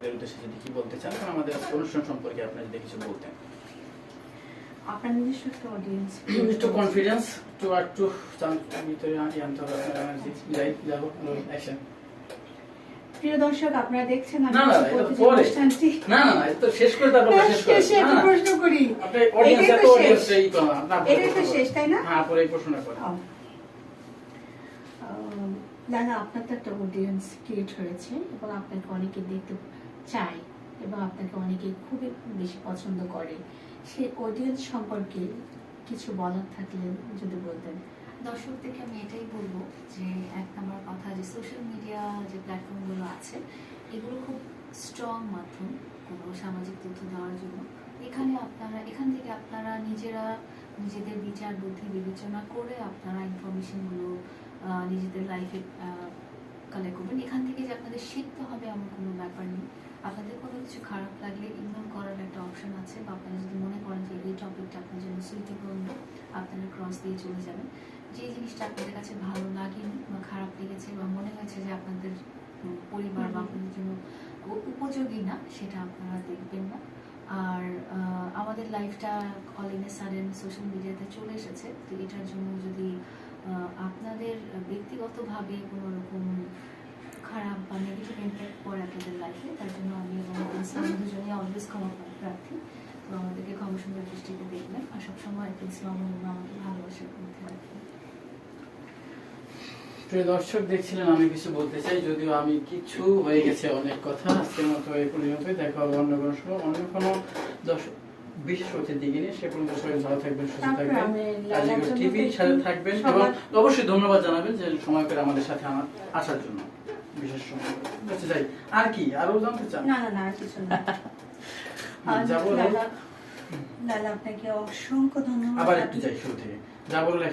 এর উদ্দেশ্যে যদি কি বলতে চান আমাদের অনুষ্ঠান সম্পর্কে আপনি যদি কিছু বলতেন আপনার নিজস্ব একটা অডিয়েন্স একটু কনফিডেন্স টু আর টু ভিতরে আনতে হবে যাই যাব অ্যাকশন প্রিয় দর্শক আপনারা দেখছেন না, না, এটা প্রতিটি পরে। অনুষ্ঠানটি না না না তো শেষ করে তারপর শেষ করে শেষে না, একটা না। প্রশ্ন করি আপনি অডিয়েন্স এত অডিয়েন্স এই তো না না তো শেষ, তাই না? হ্যাঁ পরে প্রশ্নটা করেন ও। আহ, আপনার তো একটা অডিয়েন্স ক্রিয়েট হয়েছে এবং আপনাকে অনেকে দেখতে চায় এবং আপনাকে অনেকে খুবই বেশি পছন্দ করে। সে অডিয়েন্স সম্পর্কে কিছু বলার থাকলে যদি বলতেন। দর্শকদেরকে আমি এটাই বলব যে, এক নম্বর কথা যে সোশ্যাল মিডিয়া যে প্ল্যাটফর্মগুলো আছে, এগুলো খুব স্ট্রং মাধ্যম কোনো সামাজিক তথ্য দেওয়ার জন্য। এখানে আপনারা, এখান থেকে আপনারা নিজেরা নিজেদের বিচার বুদ্ধি বিবেচনা করে আপনারা ইনফরমেশনগুলো নিজেদের লাইফে কালেক্ট করবেন। এখান থেকে যে আপনাদের শিখতে হবে এমন কোনো ব্যাপার নেই। কিছু খারাপ লাগলে ইগনোর করার একটা অপশন আছে বা আপনারা যদি মনে করেন যে এই টপিকটা আপনার জন্য সুইটেবল না আপনারা ক্রস দিয়ে চলে যাবেন। যে জিনিসটা আপনাদের কাছে ভালো লাগেনি বা খারাপ লেগেছে বা মনে হয়েছে যে আপনাদের পরিবার বা। আপনাদের জন্য উপযোগী না সেটা আপনারা দেখবেন না। আর আমাদের লাইফটা all in a sudden social মিডিয়াতে চলে এসেছে। তো এটার জন্য যদি আপনাদের ব্যক্তিগতভাবে কোনো রকম খারাপ বা নেগেটিভ ইম্প্যাক্ট পড়ে আপনাদের লাইফে তার জন্য আমি এবং প্রিন্সিপাল দুজনেই অলওয়েজ ক্ষমা প্রার্থী তো আমাদেরকে ক্ষমা দৃষ্টিতে দেখবেন আর সবসময় প্রিন্সিপাল আমাকে ভালোবাসার মধ্যে রাখবেন প্রিয় দর্শক দেখছিলেন আমি কিছু বলতে চাই যদিও আমি কিছু হয়ে গেছে অনেক কথা আজকের মতো এই পরিণত দেখা হবে অন্য কোনো সময় অন্য কোনো দর্শক বিশেষ অতিথি নিয়ে। সে পর্যন্ত সবাই ভালো থাকবেন সুস্থ থাকবেন। টিভির সাথে থাকবেন এবং অবশ্যই ধন্যবাদ জানাবেন যে সময় করে আমাদের সাথে আমার- আসার জন্য। বিশেষ আচ্ছা যাই আর কি? আরও জানতে চান? না না না আর কিছু না। আর যা বলব লালা লালা আপনাকে অসংখ্য ধন্যবাদ। আবার একটু যাই শুরু থেকে। যা বললে